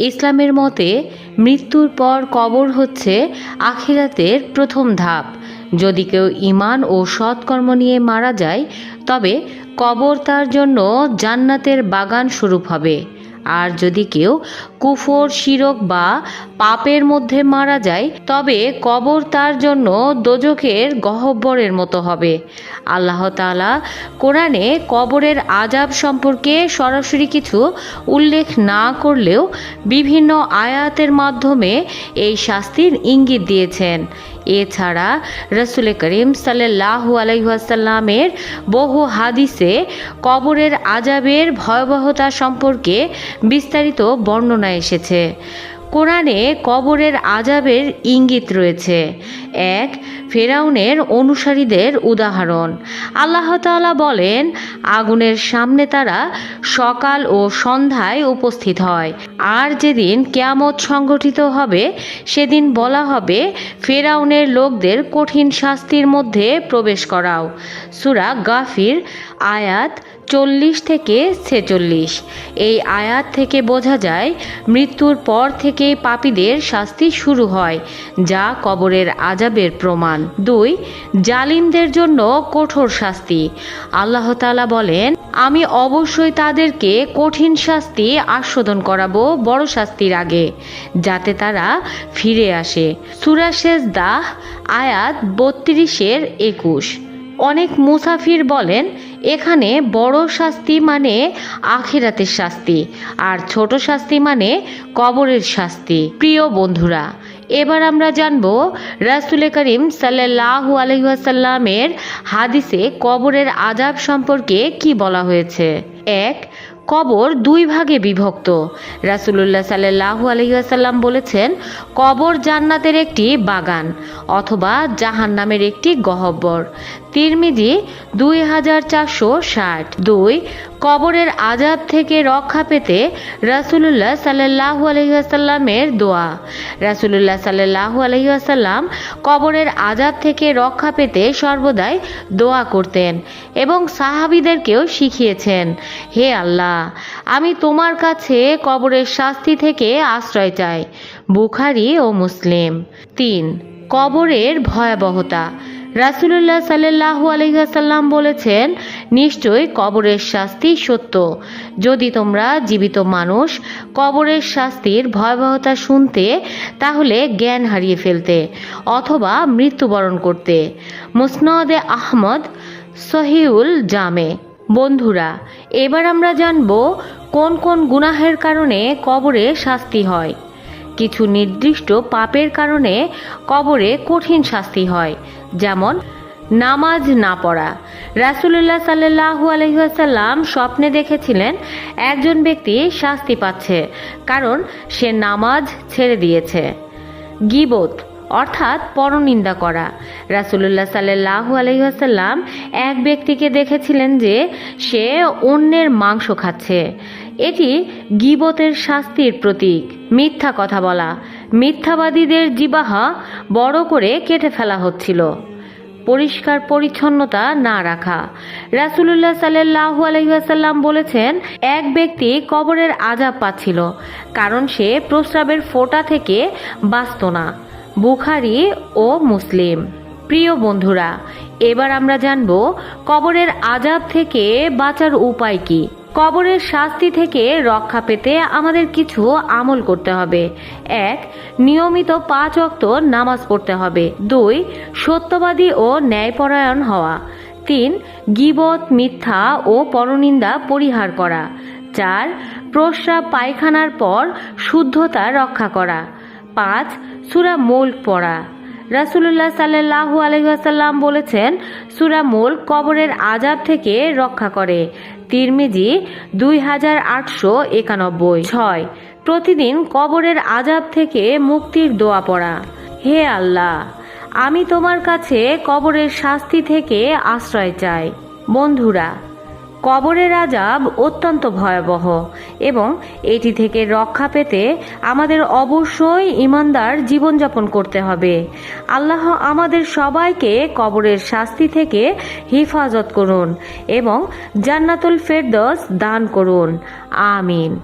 ইসলামের মতে, মৃত্যুর পর কবর হচ্ছে আখিরাতের প্রথম ধাপ। যদি কেউ ইমান ও সৎকর্ম নিয়ে মারা যায়, তবে কবর তার জন্য জান্নাতের বাগান স্বরূপ হবে। আর যদি কেউ কুফর, শিরক বা পাপের মধ্যে মারা যায়, তবে কবর তার জন্য দোজখের গহ্বরের মতো হবে। আল্লাহ তাআলা কোরআনে কবরের আজাব সম্পর্কে সরাসরি কিছু উল্লেখ না করলেও বিভিন্ন আয়াতের মাধ্যমে এই শাস্তির ইঙ্গিত দিয়েছেন। এছাড়া রসুল করিম সাল্লাহু আলহাসাল্লামের বহু হাদিসে কবরের আজাবের ভয়াবহতা সম্পর্কে বিস্তারিত বর্ণনা এসেছে। কোরআনে কবরের আজাবের ইঙ্গিত রয়েছে। এক, ফেরাউনের অনুসারীদের উদাহরণ। আল্লাহ তাআলা বলেন, আগুনের সামনে তারা সকাল ও সন্ধ্যায় উপস্থিত হয়। আর যেদিন কেয়ামত সংগঠিত হবে, সেদিন বলা হবে, ফেরাউনের লোকদের কঠিন শাস্তির মধ্যে প্রবেশ করাও। সুরা গাফির, আয়াত চল্লিশ থেকে ছেচল্লিশ। এই আয়াত থেকে বোঝা যায়, মৃত্যুর পর থেকে পাপীদের শাস্তি শুরু হয়, যা কবরের আজাবের প্রমাণ। দুই, জালিমদের জন্য কঠোর শাস্তি। আল্লাহ তাআলা বলেন, আমি অবশ্যই তাদেরকে কঠিন শাস্তি আস্বাদন করাবো বড় শাস্তির আগে, যাতে তারা ফিরে আসে। সুরাশেষ দাহ আয়াত বত্রিশের একুশ। অনেক মুসাফির বলেন, এখানে বড় শাস্তি মানে আখিরাতের শাস্তি, আর ছোট শাস্তি মানে কবরের শাস্তি। প্রিয় বন্ধুরা এবার আমরা জানব রাসুল করিম সাল্লাহু আলহিহাসাল্লামের হাদিসে কবরের আজাব সম্পর্কে কি বলা হয়েছে? এক, কবর দুই ভাগে বিভক্ত। রাসুলুল্লাহ সাল্লাহু আলহিহাসাল্লাম বলেছেন, কবর জান্নাতের একটি বাগান অথবা জাহান নামের একটি গহব্বর। তিরমিজি দুই হাজার চারশো ষাট। দুই, কবরের আজাব থেকে রক্ষা পেতে রাসুলুল্লাহ সাল্লাহু আলহিহাসাল্লামের দোয়া। রাসুলুল্লাহ সাল্লাহু আলহিহাসাল্লাম কবরের আজাব থেকে রক্ষা পেতে সর্বদাই দোয়া করতেন এবং সাহাবিদেরকেও শিখিয়েছেন, হে আল্লাহ, আমি তোমার কাছে কবরের শাস্তি থেকে আশ্রয় চাই, বুখারি ও মুসলিম। তিন, কবরের ভয়াবহতা। রাসুলুল্লাহ সাল্লাহু আলহিহাসাল্লাম বলেছেন, নিশ্চয়ই কবরের শাস্তি সত্য। যদি তোমরা জীবিত মানুষ কবরের শাস্তির ভয়াবহতা শুনতে, তাহলে জ্ঞান হারিয়ে ফেলতে অথবা মৃত্যুবরণ করতে। মুসনদে আহমদ, সহিউল জামে। বন্ধুরা, এবার আমরা জানব কোন কোন গুনাহের কারণে কবরে শাস্তি হয়। কিছু নির্দিষ্ট পাপের কারণে কবরে কঠিন শাস্তি হয়, যেমন নামাজ না পড়া। রাসুলুল্লাহ সাল্লাহু আলহিহাসাল্লাম স্বপ্নে দেখেছিলেন একজন ব্যক্তি শাস্তি পাচ্ছে, কারণ সে নামাজ ছেড়ে দিয়েছে। গিবত, অর্থাৎ পরনিন্দা করা। রাসুলুল্লাহ সাল্লাহু আলহিহাসাল্লাম এক ব্যক্তিকে দেখেছিলেন যে সে অন্যের মাংস খাচ্ছে। এটি গিবতের শাস্তির প্রতীক। মিথ্যা কথা বলা। মিথ্যাবাদীদের জিবাহা বড় করে কেটে ফেলা হচ্ছিল। পরিষ্কার পরিচ্ছন্নতা না রাখা। রাসুলুল্লাহ সাল্লাহু আলহিহাসাল্লাম বলেছেন, এক ব্যক্তি কবরের আজাব পাচ্ছিল, কারণ সে প্রস্রাবের ফোঁটা থেকে বাঁচত না। বুখারি ও মুসলিম। প্রিয় বন্ধুরা, এবার আমরা জানব কবরের আজাব থেকে বাঁচার উপায় কি। কবরের শাস্তি থেকে রক্ষা পেতে আমাদের কিছু আমল করতে হবে। এক, নিয়মিত পাঁচ অক্ত নামাজ পড়তে হবে। দুই, সত্যবাদী ও ন্যায়পরায়ণ হওয়া। তিন, গিবত, মিথ্যা ও পরনিন্দা পরিহার করা। চার, প্রস্রাব পায়খানার পর শুদ্ধতা রক্ষা করা। পাঁচ, সুরা মুল্ক পড়া। রাসুলুল্লাহ সাল্লাহু আলহাসাল্লাম বলেছেন সুরামুল কবরের আজাব থেকে রক্ষা করে। তিরমিজি দুই হাজার আটশো একানব্বই। ছয়। প্রতিদিন কবরের আজাব থেকে মুক্তির দোয়া পড়া। হে আল্লাহ, আমি তোমার কাছে কবরের শাস্তি থেকে আশ্রয় চাই। বন্ধুরা কবরের আজাব অত্যন্ত ভয়াবহ এবং এটি থেকে রক্ষা পেতে আমাদের অবশ্যই ইমানদার জীবনযাপন করতে হবে। আল্লাহ আমাদের সবাইকে কবরের শাস্তি থেকে হেফাজত করুন এবং জান্নাতুল ফেরদস দান করুন। আমিন।